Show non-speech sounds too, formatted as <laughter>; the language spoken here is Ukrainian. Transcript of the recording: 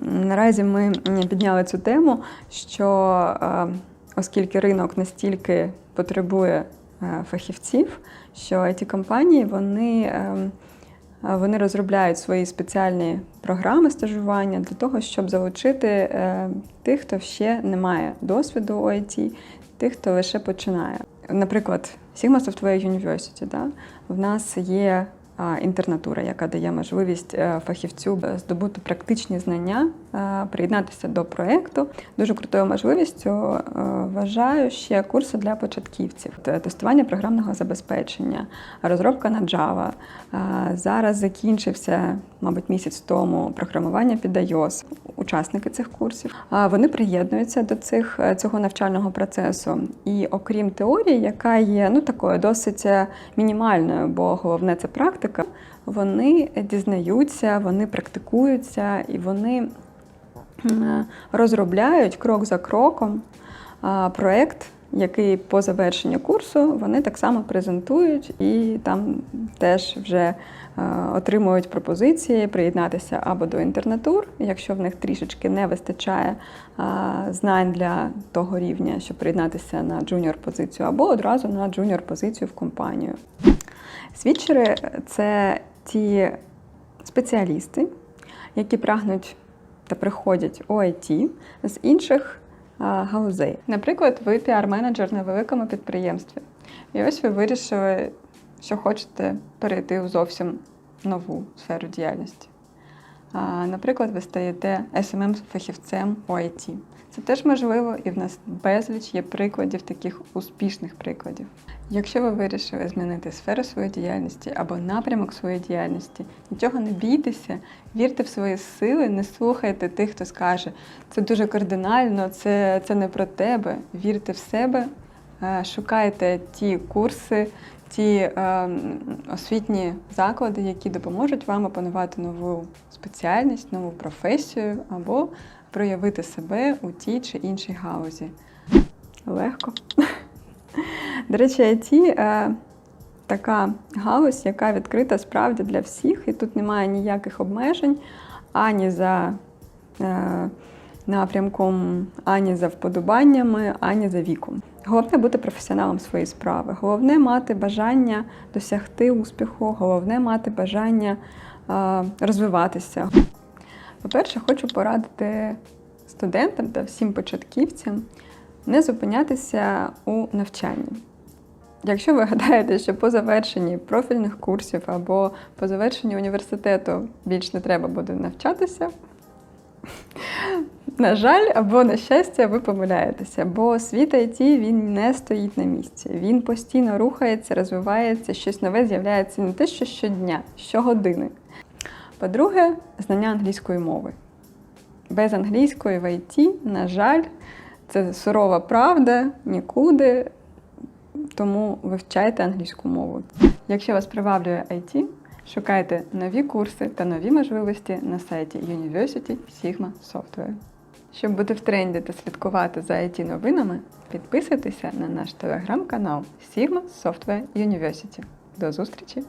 Наразі ми підняли цю тему, що е, оскільки ринок настільки потребує е, фахівців, що it компанії вони, е, вони розробляють свої спеціальні програми стажування для того, щоб залучити тих, хто ще не має досвіду у IT, тих, хто лише починає. Наприклад, Sigma Software University, да? в нас є інтернатура, яка дає можливість е, фахівцю здобути практичні знання, е, приєднатися до проєкту. Дуже крутою можливістю е, вважаю ще курси для початківців, тестування програмного забезпечення, розробка на Java. Е, Зараз закінчився, мабуть, місяць тому програмування під iOS. Учасники цих курсів вони приєднуються до цих е, цього навчального процесу. І окрім теорії, яка є ну такою досить е, мінімальною, бо головне це практика. Вони дізнаються, вони практикуються і вони розробляють крок за кроком проєкт, який по завершенню курсу вони так само презентують і там теж вже е, отримують пропозиції приєднатися або до інтернатур, якщо в них трішечки не вистачає а, знань для того рівня, щоб приєднатися на джуніор позицію, або одразу на джуніор позицію в компанію. Свідчери це ті спеціалісти, які прагнуть та приходять у IT з інших галузей. Наприклад, ви піар-менеджер на великому підприємстві. І ось ви вирішили, що хочете перейти у зовсім нову сферу діяльності. Наприклад, ви стаєте smm фахівцем у IT. Це теж можливо, і в нас безліч є прикладів, таких успішних прикладів. Якщо ви вирішили змінити сферу своєї діяльності або напрямок своєї діяльності, нічого не бійтеся, вірте в свої сили, не слухайте тих, хто скаже, це дуже кардинально, це, це не про тебе. Вірте в себе, е, шукайте ті курси, ті е, освітні заклади, які допоможуть вам опанувати нову спеціальність, нову професію або проявити себе у тій чи іншій галузі. Легко. До речі, IT е, така галузь, яка відкрита справді для всіх, і тут немає ніяких обмежень ані за е, напрямком, ані за вподобаннями, ані за віком. Головне бути професіоналом своєї справи. Головне мати бажання досягти успіху, головне мати бажання е, розвиватися. По-перше, хочу порадити студентам та всім початківцям не зупинятися у навчанні. Якщо ви гадаєте, що по завершенні профільних курсів або по завершенні університету більш не треба буде навчатися, <laughs> на жаль, або на щастя, ви помиляєтеся, бо світ IT він не стоїть на місці. Він постійно рухається, розвивається, щось нове з'являється не те, що щодня, щогодини. По-друге, знання англійської мови. Без англійської в IT, на жаль, це сурова правда, нікуди. Тому вивчайте англійську мову. Якщо вас приваблює IT, шукайте нові курси та нові можливості на сайті University Sigma Software. Щоб бути в тренді та слідкувати за IT новинами, підписуйтеся на наш телеграм-канал Sigma Software University. До зустрічі!